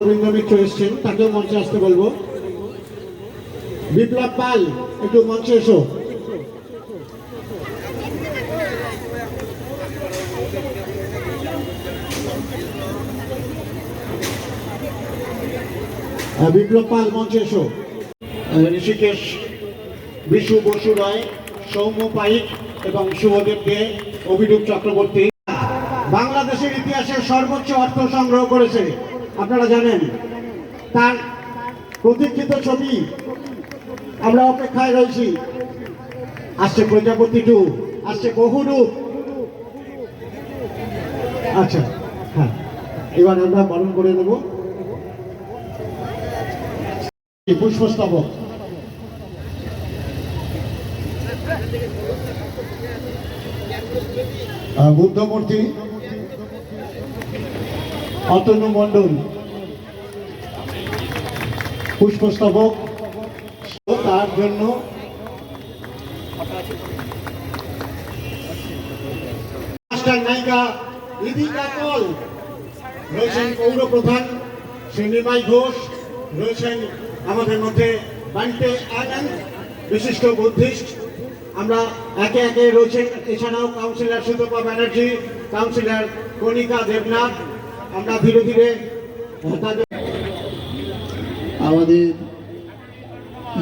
রবীন্দ্র মিত্র এসছেন, তাকেও মঞ্চে আসতে বলব। বিপ্লব পাল, একটু মঞ্চে এসো। বিপ্লব পাল, মঞ্চে এসো। ঋষিকেশ বিশু বসু রায়, সৌম্য পাইক এবং শুভদেব দে অভিরূপ চক্রবর্তী। বাংলাদেশের ইতিহাসে সর্বোচ্চ অর্থ সংগ্রহ করেছে। আপনারা জানেন, তার প্রতীক্ষিত ছবি আমরা অপেক্ষায় রয়েছি। আসছে প্রজাপতি টু, আসছে বহুরূপ আচ্ছা হ্যাঁ এবার আমরা বরণ করে নেব। পুষ্পস্তবক। বুদ্ধমূর্তি। অতনু মণ্ডল, পুষ্পস্তবক, তার জন্য নায়িকা ইদিকা কল রয়েছেন পৌর প্রধান শ্রীনিমাই ঘোষ, রয়েছেন আমাদের মধ্যে বান্টে বিশিষ্ট বুদ্ধিস্ট। আমরা একে একে রয়েছেন, এছাড়াও কাউন্সিলর সুতপা ব্যানার্জি কাউন্সিলর কণিকা দেবনাথ আমরা ধীরে ধীরে আমাদের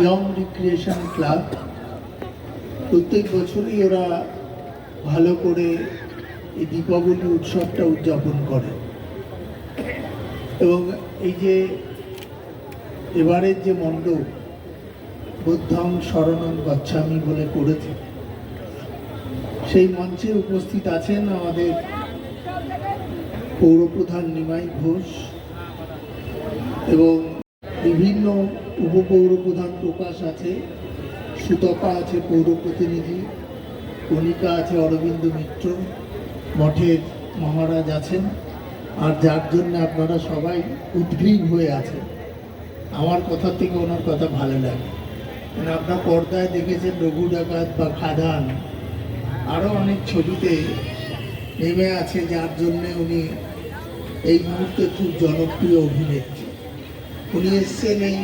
ইয়ং রিক্রিয়েশন ক্লাব প্রত্যেক বছরই ওরা ভালো করে এই দীপাবলি উৎসবটা উদযাপন করে। এবং এই যে এবারের যে মণ্ডপ, বুদ্ধং শরণং গচ্ছামি বলে করেছে, সেই মঞ্চে উপস্থিত আছেন আমাদের পৌরপ্রধান নিমাই ঘোষ এবং বিভিন্ন উপপৌর প্রধান প্রকাশ আছে। সুতপা আছে পৌর প্রতিনিধি কণিকা আছে অরবিন্দ মিত্র, মঠের মহারাজ আছেন। আর যার জন্য আপনারা সবাই উদ্গ্রীব হয়ে আছেন। আমার কথা থেকে ওনার কথা ভালো লাগে। মানে আপনার পর্দায় দেখেছেন রঘু ডাকাত বা খাদান। আরও অনেক ছবিতে নেমে আছে, যার জন্যে উনি এই মুহূর্তে খুব জনপ্রিয় অভিনেত্রী। উনি এসছেন এই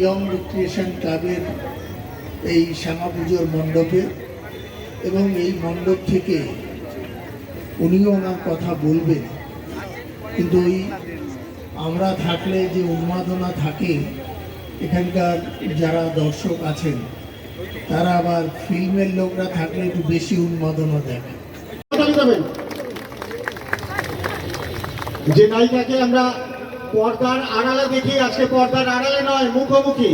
ইয়ং রিক্রিয়েশন ক্লাবের এই শ্যামা পুজোর মণ্ডপে এবং এই মণ্ডপ থেকে উনিও ওনার কথা বলবেন। কিন্তু ওই আমরা থাকলে যে উন্মাদনা থাকে, এখানকার যারা দর্শক আছেন, তারা আবার ফিল্মের লোকরা থাকলে একটু বেশি উন্মাদনা দেখে যে নায়িকাকে আমরা পর্দার আড়ালে দেখি আজকে পর্দার আড়ালে নয় মুখোমুখি।